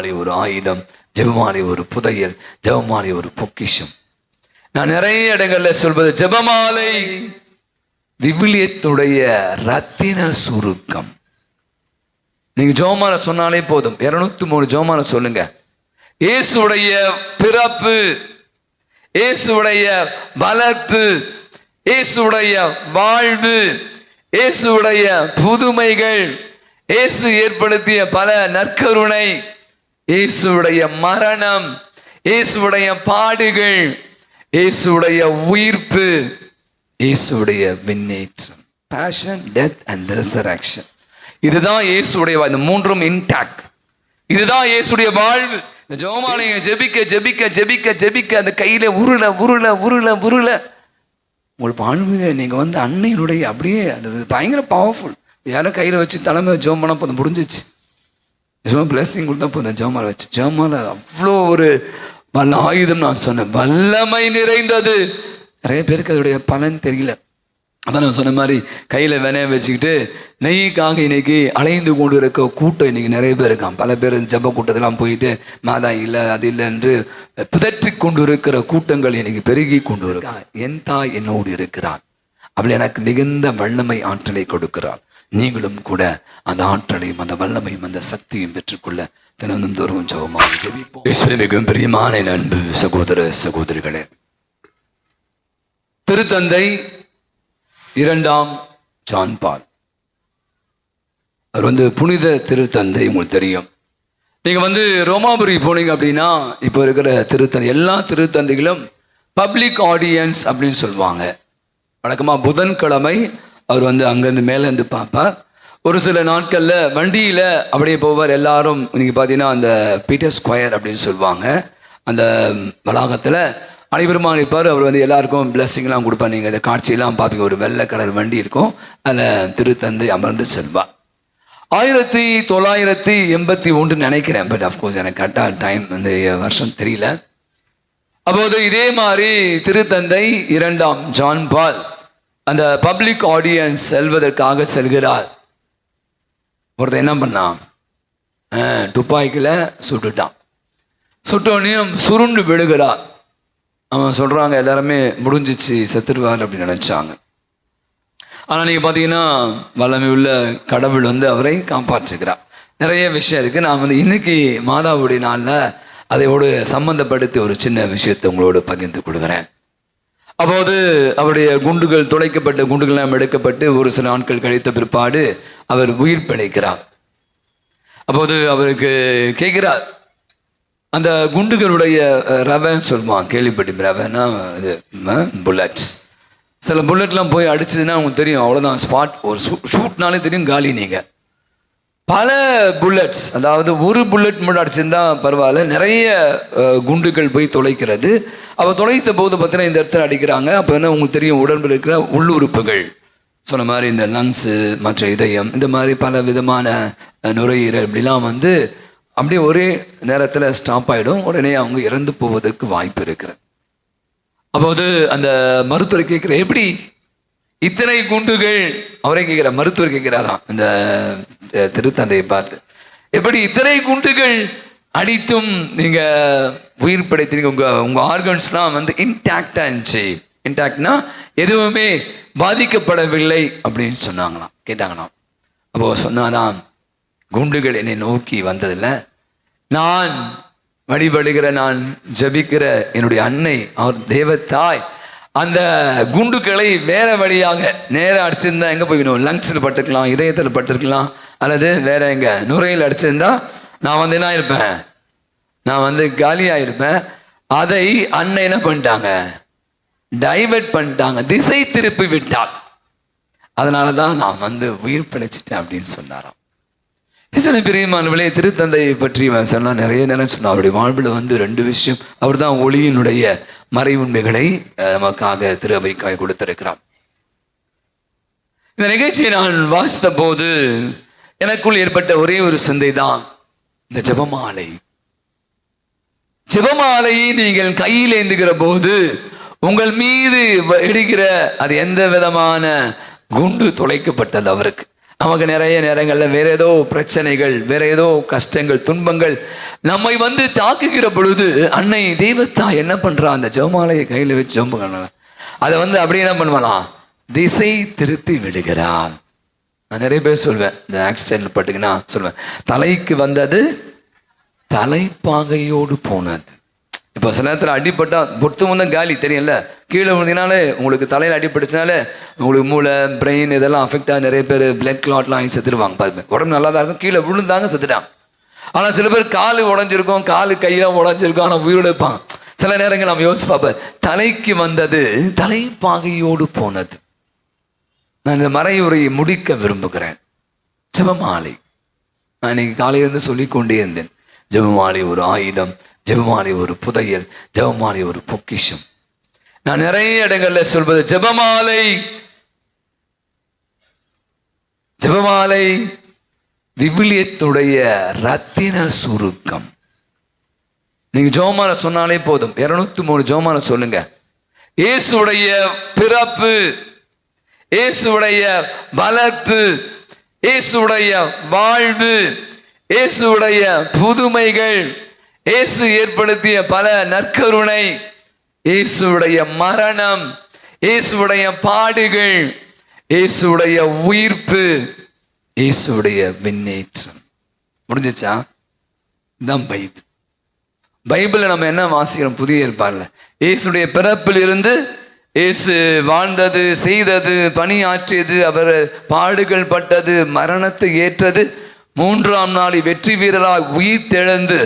ஜெபமாலை ஒரு ஆயுதம் ஜெபமாலை ஒரு புதையல் ஜெபமாலை ஒரு பொக்கிஷம். நான் நிறைய இடங்கள்ல சொல்வது ஜெபமாலை. விவிலியத்துடைய ரத்தின சுருக்கம். நீங்க ஜோமால சொன்னாலே போதும். இருநூத்தி மூணு ஜோமால சொல்லுங்க. இயேசுடைய பிறப்பு இயேசுடைய வளர்ப்பு இயேசுடைய வாழ்வு இயேசுடைய புதுமைகள் இயேசு ஏற்படுத்திய பல நற்கருணை இயேசுடைய மரணம் இயேசுடைய பாடுகள் இயேசுடைய உயிர்ப்பு இயேசுடைய விண்ணேற்றம். பேஷன் டெத் அண்ட் ரெசரக்ஷன் இதுதான் இயேசுடைய இந்த மூன்றும் இன்டாக்ட் இதுதான் இயேசுடைய வாழ்வு. இந்த ஜெபமாலையை ஜெபிக்க ஜெபிக்க ஜெபிக்க ஜெபிக்க அந்த கையில உருள உருள உருள உருள. உங்கள் வாழ்வுல நீங்க வந்து அன்னையினுடைய அப்படியே அது பயங்கர பவர்ஃபுல் யாரும் கையில வச்சு தலைமை ஜோம் பண்ண போதும் முடிஞ்சிச்சு நிஜமா பிளஸிங் கொடுத்தா போதும். ஜெபமாலை வச்சு. ஜெபமாலை அவ்வளோ ஒரு வல்ல ஆயுதம் நான் சொன்னேன். வல்லமை நிறைந்தது. நிறைய பேருக்கு அதோடைய பலன் தெரியல. அதான் நான் சொன்ன மாதிரி கையில் வினைய வச்சுக்கிட்டு நெய்க்காக இன்னைக்கு அலைந்து கொண்டு இருக்க கூட்டம் இன்னைக்கு நிறைய பேர் இருக்கான் பல பேர் ஜெப கூட்டத்தெல்லாம் போயிட்டு மாதா இல்லை அது இல்லை என்று பிதற்றி கொண்டு இருக்கிற கூட்டங்கள் இன்னைக்கு பெருகி கொண்டு இருக்கான் என் தாய் என்னோடு இருக்கிறான் அவள் எனக்கு மிகுந்த வல்லமை ஆற்றலை கொடுக்கிறாள். நீங்களும் கூட அந்த ஆற்றலையும் அந்த வல்லமையும் அந்த சக்தியும் பெற்றுக்கொள்ள தினந்தும் தோறும் ஜெபமாக ஜெபிப்போம் மிகவும் பிரியமான அன்பு சகோதர சகோதரிகளே. திருத்தந்தை இரண்டாம் ஜான்பால். அவர் வந்து புனித திருத்தந்தை உங்களுக்கு தெரியும். நீங்கள் வந்து ரோமாபுரி போனீங்க அப்படின்னா இப்போ இருக்கிற திருத்தந்தை எல்லா திருத்தந்தைகளும் பப்ளிக் ஆடியன்ஸ் அப்படின்னு சொல்லுவாங்க. வழக்கமாக புதன்கிழமை அவர் வந்து அங்கேருந்து மேலேருந்து பார்ப்பார். ஒரு சில நாட்களில் வண்டியில் அப்படியே போவார். எல்லாரும் இன்னைக்கு பார்த்தீங்கன்னா அந்த பீட்டர் ஸ்கொயர் அப்படின்னு சொல்லுவாங்க. அந்த வளாகத்தில் அனைவருமா இருப்பார் அவர் வந்து எல்லாருக்கும் பிளஸ்ஸிங்லாம் கொடுப்பார். நீங்கள் இந்த காட்சியெல்லாம் பார்ப்பீங்க. ஒரு வெள்ளை கலர் வண்டி இருக்கும். அதில் திருத்தந்தை அமர்ந்து செல்வார். ஆயிரத்தி தொள்ளாயிரத்தி எண்பத்தி ஒன்று நினைக்கிறேன். பட் அஃப்கோர்ஸ் எனக்கு கரெக்டாக டைம் வந்து வருஷம் தெரியல. அப்போது இதே மாதிரி திருத்தந்தை இரண்டாம் ஜான் பால் அந்த பப்ளிக் ஆடியன்ஸ் செல்வதற்காக செல்கிறார். ஒருத்தன் என்ன பண்ணான்? துப்பாக்கியில் சுட்டுட்டான். சுட்டோனையும் சுருண்டு விழுகிறார். அவன் சொல்கிறாங்க எல்லாருமே முடிஞ்சிச்சு செத்துருவார் அப்படின்னு நினச்சாங்க. ஆனால் நீங்கள் பார்த்தீங்கன்னா வல்லமை உள்ள கடவுள் வந்து அவரை காப்பாற்றுகிறார். நிறைய விஷயம் இருக்குது நான் வந்து இன்னைக்கு மாதாவுடைய நாளில் அதையோடு சம்மந்தப்படுத்தி ஒரு சின்ன விஷயத்தை உங்களோடு பகிர்ந்து கொடுக்குறேன் அப்போது அவருடைய குண்டுகள் துளைக்கப்பட்ட குண்டுகள் எடுக்கப்பட்டு ஒரு சில நாட்கள் கழித்த பிற்பாடு அவர் உயிர் பிழைக்கிறார். அப்போது அவருக்கு கேட்கிறார் அந்த குண்டுகளுடைய ரவன் ரவைன்னு சொல்லுவான் கேள்விப்பட்டு ரவைன்னா இது புல்லட்ஸ் சில புல்லட்லாம் போய் அடிச்சதுன்னா உங்களுக்கு தெரியும் அவ்வளோதான் ஸ்பாட் ஒரு ஷூட்னாலே தெரியும் காலி நீங்கள் பல புல்லட்ஸ் அதாவது ஒரு புல்லட் மட்டும் அடிச்சிருந்தால் பரவாயில்ல நிறைய குண்டுகள் போய் தொலைக்கிறது. அவள் தொலைத்த போது பார்த்தீங்கன்னா இந்த இடத்துல அடிக்கிறாங்க. அப்போ என்ன உங்களுக்கு தெரியும் உடம்பில் இருக்கிற உள்ளுறுப்புகள். சொன்ன மாதிரி இந்த லங்ஸு மற்ற இதயம் இந்த மாதிரி பல விதமான நுரையீரல் இப்படிலாம் வந்து அப்படியே ஒரே நேரத்தில் ஸ்டாப் ஆகிடும் உடனே அவங்க இறந்து போவதற்கு வாய்ப்பு இருக்கிறது. அப்போது அந்த மருத்துவர் கேட்குற எப்படி இத்தனை குண்டுகள். அவரே கேட்கிறார் மருத்துவர் கேட்கிறாராம். இந்த திருத்தந்தையை பார்த்து. எப்படி இத்தனை குண்டுகள் அடித்தும் நீங்க உயிர் படைத்தீங்க உங்க உங்க ஆர்கன்ஸ்லாம் வந்து இன்டாக்டா இருந்துச்சு. இன்டாக்ட்னா எதுவுமே பாதிக்கப்படவில்லை அப்படின்னு சொன்னாங்களாம். கேட்டாங்களாம். அப்போ சொன்னாராம் குண்டுகள் என்னை நோக்கி வந்ததில்ல. நான் வழிபடுகிற நான் ஜெபிக்கிற என்னுடைய அன்னை அவர் தேவத்தாய் அந்த குண்டுகளை வேற வழியாக நேராக அடிச்சிருந்தா எங்கே போய்க்கணும் லங்ஸில் பட்டுக்கலாம் இதயத்தில் பட்டிருக்கலாம் அல்லது வேற எங்க? நுரையில் அடிச்சிருந்தா நான் வந்து என்ன இருப்பேன் நான் வந்து காலியாக இருப்பேன் அதை அன்னை என்ன பண்ணிட்டாங்க? டைவெர்ட் பண்ணிட்டாங்க. திசை திருப்பி விட்டாள். அதனால தான் நான் வந்து உயிர் பிழைச்சிட்டேன் அப்படின்னு சொன்னாராம். இசனை பிரியமானவளே திருத்தந்தையை பற்றி இவன் நிறைய நேரம் சொன்னான் அவருடைய வாழ்வில் வந்து ரெண்டு விஷயம் அவர் தான் ஒளியினுடைய மறை உண்மைகளை அஹ், நமக்காக திருவைக்காய் கொடுத்திருக்கிறார். இந்த நிகழ்ச்சியை நான் வாசித்த போது எனக்குள் ஏற்பட்ட ஒரே ஒரு சிந்தை தான் இந்த ஜெபமாலை. ஜபமாலையை நீங்கள் கையில் ஏந்துகிற போது உங்கள் மீது இடுகிற அது எந்த விதமான குண்டு துளைக்கப்பட்டது அவருக்கு. நமக்கு நிறைய நேரங்களில் வேற ஏதோ பிரச்சனைகள் வேற ஏதோ கஷ்டங்கள் துன்பங்கள் நம்மை வந்து தாக்குகிற பொழுது அன்னை தெய்வத்தா என்ன பண்றா? அந்த ஜெபமாலையை கையில் வச்சு ஜெபம் பண்ணலாம் அதை வந்து அப்படியே என்ன பண்ணுவலாம் திசை திருப்பி விடுகிறா. நான் நிறைய பேர் சொல்வேன் இந்த ஆக்சிடென்ட் பட்டுக்குன்னா சொல்லுவேன் தலைக்கு வந்தது தலைப்பாகையோடு போனது. இப்போ சில நேரத்தில் அடிப்பட்டால் பொட்டு வந்து காலி தெரியல கீழே விழுந்தினாலே உங்களுக்கு தலையில் அடிபட்டுச்சுனாலே உங்களுக்கு மூளை பிரெயின் இதெல்லாம் அஃபெக்டாக நிறைய பேர் பிளட் கிளாட்லாம் ஆகி செத்துடுவாங்க பாருங்க. உடம்பு நல்லா தான் இருக்கும். கீழே விழுந்தாங்க செத்துட்டாங்க. ஆனால் சில பேர் காலு உடஞ்சிருக்கும் காலு கையெல்லாம் உடஞ்சிருக்கும் ஆனால் உயிரோடு இருப்பான் சில நேரங்கள் நம்ம யோசிச்சு பார்ப்பேன் தலைக்கு வந்தது தலைப்பாகையோடு போனது. நான் இந்த மறையுரையை முடிக்க விரும்புகிறேன். ஜெபமாலை. நான் இன்னைக்கு காலையிலேருந்து சொல்லிக்கொண்டே இருந்தேன். ஜபமாலை ஒரு ஆயுதம். ஜெபமாலை ஒரு புதையல் ஜெபமாலை ஒரு பொக்கிஷம். நான் நிறைய இடங்கள்ல சொல்வது ஜெபமாலை ஜெபமாலை விவிலியத்துடைய ரத்தின சுருக்கம். நீங்க ஜோமால சொன்னாலே போதும். இருநூத்தி மூணு ஜோமால சொல்லுங்க. இயேசுடைய பிறப்பு இயேசுடைய வளர்ப்பு இயேசுடைய வாழ்வு இயேசுடைய புதுமைகள் இயேசு ஏற்படுத்திய பல நற்கருணை இயேசுடைய மரணம் இயேசுடைய பாடுகள் இயேசுடைய உயிர்ப்பு இயேசுடைய விண்ணேற்றம். முடிஞ்சிச்சா? இதுதான் பைபிள். பைபிளில் நம்ம என்ன வாசிக்கிறோம்? புதிய ஏற்பாடுல. இயேசுடைய பிறப்பில் இருந்து இயேசு வாழ்ந்தது செய்தது பணியாற்றியது அவர் பாடுகள் பட்டது மரணத்தை ஏற்றது மூன்றாம் நாளில் வெற்றி வீரராய் உயிர் தெழந்து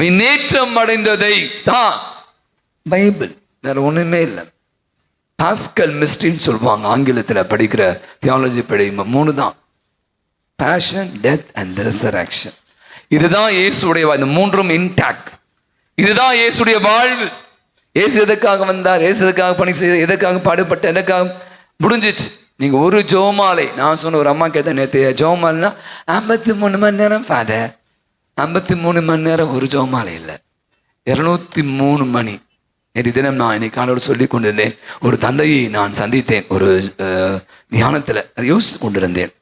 விண்ணேற்றம் அடைந்ததை தான் பைபிள். வேற ஒண்ணுமே இல்லை. பாஸ்கல் மிஸ்டின்னு சொல்லுவாங்க ஆங்கிலத்தில் படிக்கிற தியாலஜி படிக்கும் மூணு தான். பேஷன் டெத் அண்ட் ரெசரக்ஷன் இதுதான் இயேசுடைய இந்த மூன்றும் இன்டாக் இதுதான் இயேசுடைய வாழ்வு. இயேசு எதுக்காக வந்தார்? இயேசு எதுக்காக பணி செய்ய எதுக்காக பாடுபட்ட எதுக்காக முடிஞ்சிச்சு? நீங்க ஒரு ஜோமாலை நான் சொன்ன ஒரு அம்மா கேட்டேன் நேற்று ஜோமாலைனா ஐம்பத்தி மூணு மணி நேரம் ஃபாதர். ஐம்பத்தி மூணு மணி நேரம் ஒரு ஜோமாலை இல்லை. இரநூத்தி மூணு. மணி நேற்று தினம் நான் இன்னைக்கு காலோடு சொல்லி கொண்டிருந்தேன். ஒரு தந்தையை நான் சந்தித்தேன். ஒரு தியானத்தில் அதை யோசித்து கொண்டிருந்தேன்.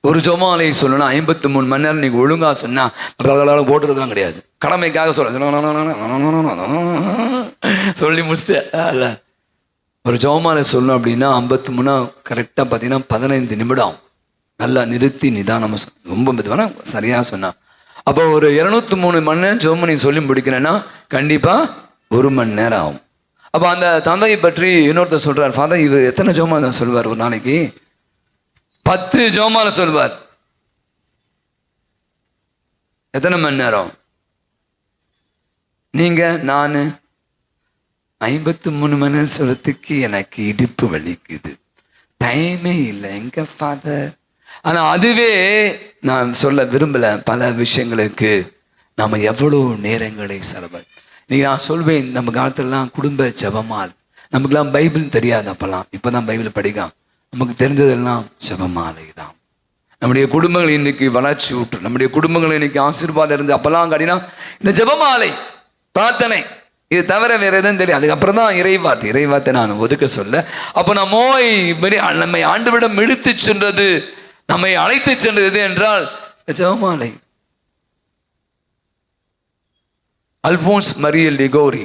ஒரு ஜோமாலையை சொல்லணும் ஐம்பத்தி மூணு மணி நேரம் நீங்கள் ஒழுங்காக சொன்னால் ஓட்டுறதுலாம் கிடையாது. கடமைக்காக சொல்ல சொல்லி முடிச்சிட்டேன். ஒரு ஜோமாலை சொல்லணும் அப்படின்னா ஐம்பத்தி மூணா கரெக்டாக பார்த்தீங்கன்னா பதினைந்து நிமிடம். நல்லா நிறுத்தி நிதானமாக சொ- ரொம்ப மெதுவான சரியாக சொன்னான் அப்போ ஒரு இரநூத்தி மூணு மணி நேரம் ஜோமனி சொல்லி முடிக்கிறேன்னா கண்டிப்பாக ஒரு மணி நேரம் ஆகும். அப்போ அந்த தந்தையை பற்றி இன்னொருத்தர் சொல்கிறார் ஃபாதர் இவர் எத்தனை ஜோமாலை சொல்வார் ஒரு நாளைக்கு? பத்து ஜோமால சொல்வார் எத்தனை மணி நேரம்? நீங்கள் நான் ஐம்பத்து மூணு மணி நேரம் எனக்கு இடுப்பு வலிக்குது. டைமே இல்லை. எங்க ஃபாதர் ஆனால் அதுவே நான் சொல்ல விரும்பலை பல விஷயங்களுக்கு. நம்ம எவ்வளோ நேரங்களை செலவு இன்னைக்கு நான் சொல்வேன் நம்ம காலத்துலலாம் குடும்ப ஜெபமால். நமக்குலாம் பைபிள் தெரியாது அப்போல்லாம் இப்போ தான் பைபிள் படிக்கலாம் நமக்கு தெரிஞ்சதெல்லாம் ஜபமாலை தான் நம்முடைய குடும்பங்கள் இன்னைக்கு வளர்ச்சி விட்டு நம்முடைய குடும்பங்கள் இன்னைக்கு ஆசீர்வாதம் இருந்து அப்போல்லாம் கடினா இந்த ஜபமாலை பிரார்த்தனை இது தவிர வேற எதுவும் தெரியும் அதுக்கப்புறம் தான் இறைவாத்து. இறைவார்த்தை நான் ஒதுக்க சொல்ல. அப்போ நம்ம இப்படி நம்மை ஆண்டுவிடம் இழுத்து சென்றது நம்மை அழைத்து சென்றது எது என்றால் ஜெவமாலை அல்போன்ஸ் மரியல் டிகோரி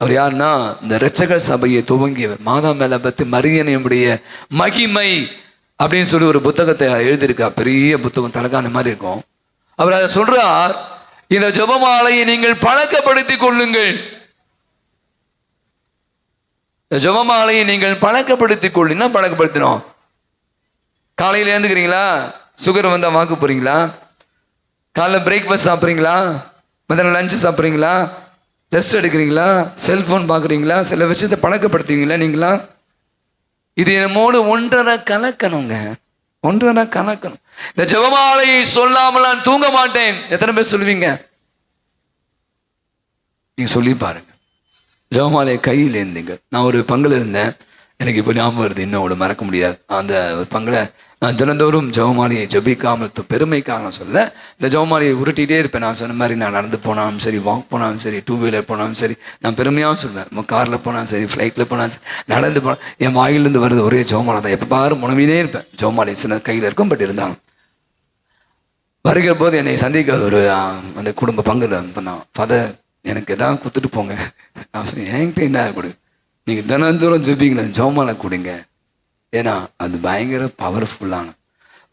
அவர் யாருன்னா இந்த இரட்சகர் சபையை துவங்கியவர். மாதா மேல பத்தி மரியனுடைய மகிமை அப்படின்னு சொல்லி ஒரு புத்தகத்தை எழுதியிருக்கா பெரிய புத்தகம் தலகான மாதிரி இருக்கும். அவர் அதை சொல்றார் இந்த ஜபமாலையை நீங்கள் பழக்கப்படுத்திக் கொள்ளுங்கள். இந்த ஜபமாலையை நீங்கள் பழக்கப்படுத்திக் கொள்ளு என்ன காலையில் எழுந்துக்கிறீங்களா? சுகர் வந்தால் வாக்கு போகிறீங்களா காலைல பிரேக்ஃபாஸ்ட் சாப்பிட்றீங்களா? மதியானம் லஞ்சு சாப்பிட்றீங்களா? ரெஸ்ட் எடுக்கிறீங்களா? செல்ஃபோன் பார்க்குறீங்களா? சில விஷயத்தை பழக்கப்படுத்துவீங்களா நீங்களா இது என்னமோடு ஒன்றரை கலக்கணுங்க. ஒன்றரை கலக்கணும். இந்த ஜெபமாலையை சொல்லாமல் நான் தூங்க மாட்டேன். எத்தனை பேர் சொல்லுவீங்க? நீங்க சொல்லி பாருங்க. ஜெபமாலையை கையில் இருந்தீங்க. நான் ஒரு பங்குல இருந்தேன். எனக்கு இப்போ ஞாபகம் வருது. இன்னும் அவ்வளோ மறக்க முடியாது. அந்த ஒரு பங்கில் நான் தினந்தோறும் ஜெவமாலியை ஜபிக்காமல் பெருமைக்காக நான் சொல்ல இந்த ஜெவமாலியை உருட்டிகிட்டே இருப்பேன். நான் சொன்ன மாதிரி நான் நடந்து போனாலும் சரி வாக் போனாலும் சரி டூ வீலர் போனாலும் சரி நான் பெருமையாக சொல்வேன். காரில் போனாலும் சரி ஃப்ளைட்டில் போனாலும் சரி நடந்து போனால் என் வாயிலிருந்து வருது ஒரே ஜெவமாலை தான். எப்போ பாரு முனவினே இருப்பேன். ஜெவமாலை சின்ன கையில் இருக்கும் பட் இருந்தாலும். வருகிற போது என்னை சந்திக்க ஒரு அந்த குடும்ப பங்குல பண்ணான். ஃபாதர் எனக்கு எதாவது கொடுத்துட்டு போங்க. நான் சொன்னேன் என்கிட்ட என்ன கொடு? நீங்கள் தினந்தோறும் ஜெபிங்களே ஜோமாலை கொடுங்க. ஏன்னா அது பயங்கர பவர்ஃபுல்லான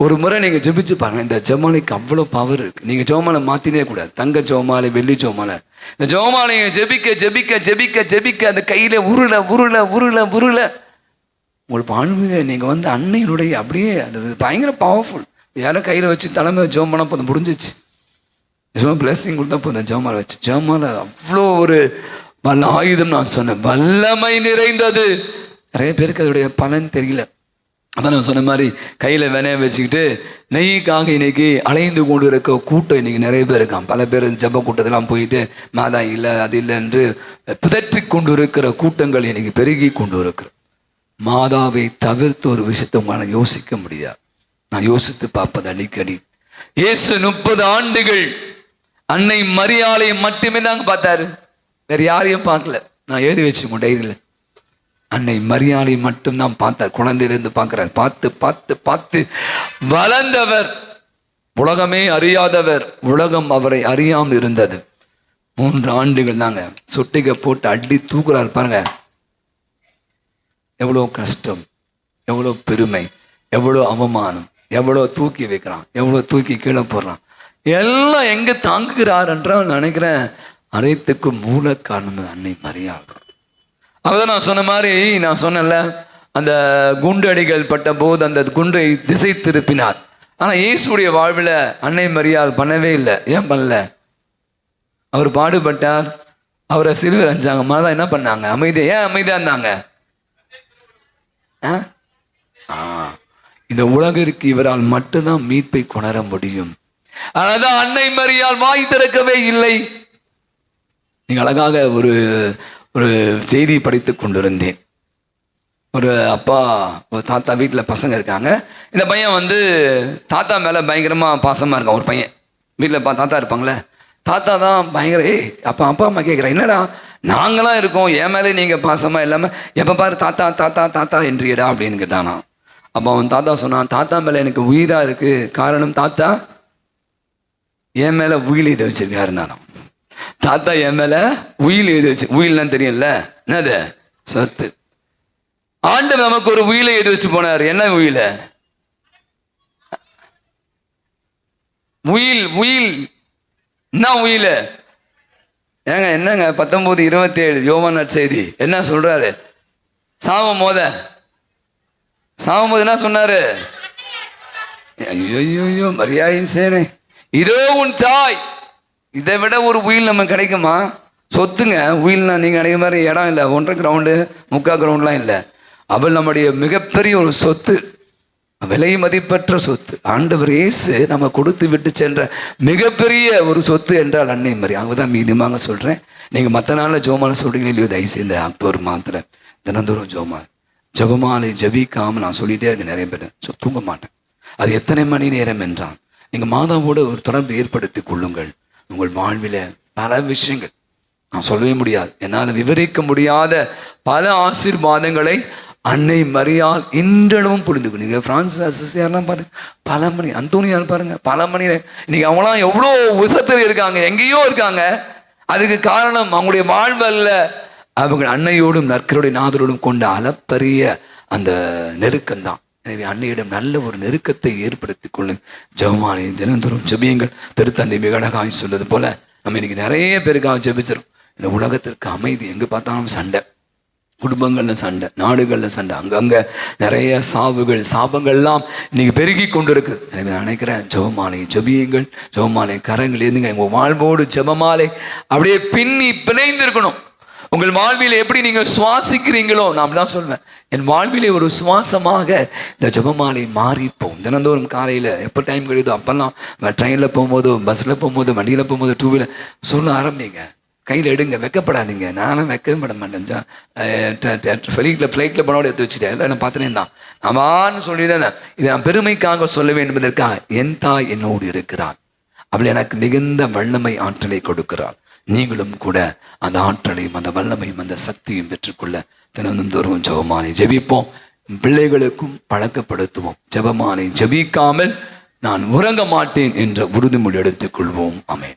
ஒரு முறை நீங்கள் ஜெபிச்சு பாருங்க இந்த ஜெமாலைக்கு அவ்வளோ பவர் இருக்கு. நீங்கள் ஜோமாலை மாற்றினே கூடாது. தங்க ஜோமாலை வெள்ளி ஜோமாலை இந்த ஜோமாலையை ஜெபிக்க ஜெபிக்க ஜெபிக்க ஜெபிக்க அந்த கையில் உருள உருள உருள உருள. உங்களுக்கு வாழ்வில் நீங்கள் வந்து அன்னையினுடைய அப்படியே அது பயங்கர பவர்ஃபுல் யாரும் கையில் வச்சு தலைமை ஜோம் பண்ணால் போதும் முடிஞ்சிச்சு நிஜமாக பிளஸிங் கொடுத்தா போதும் ஜோமாலை வச்சு. ஜோமாலை அவ்வளோ ஒரு வல்ல ஆயுதம் நான் சொன்னேன். வல்லமை நிறைந்தது. நிறைய பேருக்கு அதோடைய பலன் தெரியல. அதான் நான் சொன்ன மாதிரி கையில் வினைய வச்சுக்கிட்டு நெய்க்காக இன்னைக்கு அலைந்து கொண்டு இருக்க கூட்டம் இன்னைக்கு நிறைய பேர் இருக்கான் பல பேர் ஜெப கூட்டத்தெல்லாம் போயிட்டு மாதா இல்லை அது இல்லை என்று பிதற்றி கொண்டு இருக்கிற கூட்டங்கள் இன்னைக்கு பெருகி கொண்டு இருக்கிற மாதாவை தவிர்த்து ஒரு விஷயத்தை உங்களால் யோசிக்க முடியாது. நான் யோசித்து பார்ப்பது அடிக்கடி. இயேசு முப்பது ஆண்டுகள் அன்னை மரியாதை மட்டுமே தாங்க பார்த்தாரு. வேற யாரையும் பார்க்கல. நான் எழுதி வச்சு டைரியில் அன்னை மரியாதை மட்டும்தான் பார்த்தார். குழந்தையிலிருந்து பார்க்கிறார். பார்த்து பார்த்து பார்த்து வளர்ந்தவர். உலகமே அறியாதவர். உலகம் அவரை அறியாமல் இருந்தது. மூன்று ஆண்டுகள் தாங்க. சுட்டிக போட்டு அடி தூக்குறாரு பாருங்க. எவ்வளோ கஷ்டம். எவ்வளோ பெருமை. எவ்வளோ அவமானம். எவ்வளோ தூக்கி வைக்கிறான் எவ்வளோ தூக்கி கீழே போடுறான். எல்லாம் எங்கே தாங்குகிறார் என்றால் நினைக்கிறேன் அனைத்துக்கும் மூல காரணம் அன்னை மரியாதை அப்பதான் நான் சொன்ன மாதிரி நான் சொன்னேன்ல அந்த குண்டு அடிகள் பட்ட போது அந்த குண்டை திசை திருப்பினார். ஆனால் இயேசுடைய வாழ்வில் அன்னை மரியாள் பண்ணவே இல்லை. ஏன் பண்ணல? அவர் பாடுபட்டார் அவரை சிறுவர் அஞ்சாங்க மாதா என்ன பண்ணாங்க? அமைதியா ஏன் அமைதியா இருந்தாங்க? ஆ? இந்த உலகிற்கு இவரால் மட்டும்தான் மீட்பை கொணர முடியும். அதான் அன்னை மரியால் வாய் திறக்கவே இல்லை. நீங்க அழகாக ஒரு ஒரு செய்தி படித்து கொண்டிருந்தேன். ஒரு அப்பா ஒரு தாத்தா வீட்டில் பசங்க இருக்காங்க. இந்த பையன் வந்து தாத்தா மேலே பயங்கரமாக பாசமாக இருக்கான் ஒரு பையன். வீட்டில் பா தாத்தா இருப்பாங்களே தாத்தா தான் பயங்கர ஏய் அப்பா அப்பா அம்மா கேட்குறேன் என்னடா? நாங்களாம் இருக்கோம் என் மேலே நீங்கள் பாசமாக இல்லாமல் எப்போ பாரு தாத்தா தாத்தா தாத்தா என்றியடா அப்படின்னு கேட்டானா அப்போ அவன் தாத்தா சொன்னான் தாத்தா மேலே எனக்கு உயிராக இருக்குது காரணம் தாத்தா என் மேலே உயில் எழுதி வச்சிருக்காருன்னாராம். தாத்தா என் மேலே உயில் எழுதி வச்சு உயில்லாம் தெரியும்ல? என்னது? சொத்து. ஆண்டு நமக்கு ஒரு உயிலை எழுதி வச்சுட்டு போனார். என்ன உயில? உயில் உயில். என்ன உயில? ஏங்க என்னங்க? பத்தொன்பது இருபத்தி ஏழு யோவான் செய்தி என்ன சொல்றாரு? சாமம் மோத. சாவம் போது என்ன சொன்னாரு? ஐயோ ஐயோ மரியாதை சேனே. இதோ உன் தாய். இதை விட ஒரு உயில் நம்ம கிடைக்குமா? சொத்துங்க. உயில்னா நீங்கள் நினைக்கிற மாதிரி இடம் இல்லை. ஒன்றரை கிரவுண்டு முக்கால் கிரவுண்ட்லாம் இல்லை. அவள் நம்முடைய மிகப்பெரிய ஒரு சொத்து. விலை மதிப்பற்ற சொத்து. ஆண்டவர் இயேசு நம்ம கொடுத்து விட்டு சென்ற மிகப்பெரிய ஒரு சொத்து என்றால் அன்னை மாதிரி அவங்க தான் மீதியமாக சொல்கிறேன் நீங்கள் மற்ற நாளில் ஜோமாலை சொல்கிறீங்களோ இல்லையோ தயவுசெய்து இந்த அக்டோபர் மாதத்தில் தினந்தோறும் ஜோமா. ஜபமாலை ஜபிக்காமல் நான் சொல்லிட்டே இருக்கேன் நிறைய பேர் ஸோ தூங்க மாட்டேன். அது எத்தனை மணி நேரம் என்றான் நீங்கள் மாதாவோட ஒரு தொடர்பு ஏற்படுத்தி கொள்ளுங்கள். உங்கள் வாழ்வில் பல விஷயங்கள். நான் சொல்லவே முடியாது. என்னால் விவரிக்க முடியாத பல ஆசீர்வாதங்களை அன்னை மரியால் இன்றளவும் புரிந்து நீங்கள் பிரான்சிஸ் அசிசியார்லாம் பாருங்க பல மணி அந்தோனியார் பாருங்க பல மணி நேரம். இன்னைக்கு அவங்களாம் எவ்வளோ உசத்தில் இருக்காங்க எங்கேயோ இருக்காங்க. அதுக்கு காரணம் அவங்களுடைய வாழ்வல்ல அவங்க அன்னையோடும் நற்கருடைய நாதரோடும் கொண்ட அளப்பரிய அந்த நெருக்கம்தான். எனவே அன்னையிடம் நல்ல ஒரு நெருக்கத்தை ஏற்படுத்திக் கொள்ளுங்க ஜெபமாலை தினந்தோறும் ஜெபியுங்கள். திருத்தந்தை மிகழகாய் சொன்னது போல நம்ம இன்னைக்கு நிறைய பேருக்காக ஜபிச்சிடும் இந்த உலகத்திற்கு அமைதி எங்கே பார்த்தாலும் சண்டை. குடும்பங்களில் சண்டை நாடுகளில் சண்டை அங்கங்கே நிறைய சாவுகள் சாபங்கள்லாம் இன்னைக்கு பெருகி கொண்டு இருக்கு எனவே நான் நினைக்கிறேன் ஜபமாலை ஜெபியுங்கள். ஜபமாலை கரங்கள் இருந்துங்க. உங்கள் வாழ்வோடு ஜெபமாலை அப்படியே பின்னி பிணைந்திருக்கணும். உங்கள் வாழ்வில் எப்படி நீங்கள் சுவாசிக்கிறீங்களோ நான் தான் சொல்வேன். என் வாழ்விலே ஒரு சுவாசமாக இந்த ஜெபமாலை மாறிப்போம். தினந்தோறும் காலையில் எப்போ டைம் கிடையுதோ அப்போல்லாம் ட்ரெயினில் போகும்போது பஸ்ஸில் போகும்போது வண்டியில் போகும்போது டூ வீலர் சொல்ல ஆரம்பிங்க. கையில் எடுங்க வெக்கப்படாதீங்க. நானும் வெக்கப்பட மாட்டேன் ஃப்ளைட்டில் ஃப்ளைட்டில் போனோட எடுத்து வச்சுட்டேன். இல்லை நான் பார்த்துனே தான். அவான்னு சொல்லி தானே இதை நான் பெருமைக்காக சொல்ல வேண்டும் என்பதற்காக என் தாய் என்னோடு இருக்கிறான் அவள் எனக்கு மிகுந்த வல்லமை ஆற்றலை கொடுக்கிறாள். நீங்களும் கூட அந்த ஆற்றலையும் அந்த வல்லமையும் அந்த சக்தியும் பெற்றுக்கொள்ள தினந்தோறும் ஜெபமானை ஜெபிப்போம். பிள்ளைகளுக்கும் பழக்கப்படுத்துவோம். ஜெபமானை ஜெபிக்காமல் நான் உறங்க மாட்டேன் என்ற உறுதிமொழி எடுத்துக் கொள்வோம் அமேன்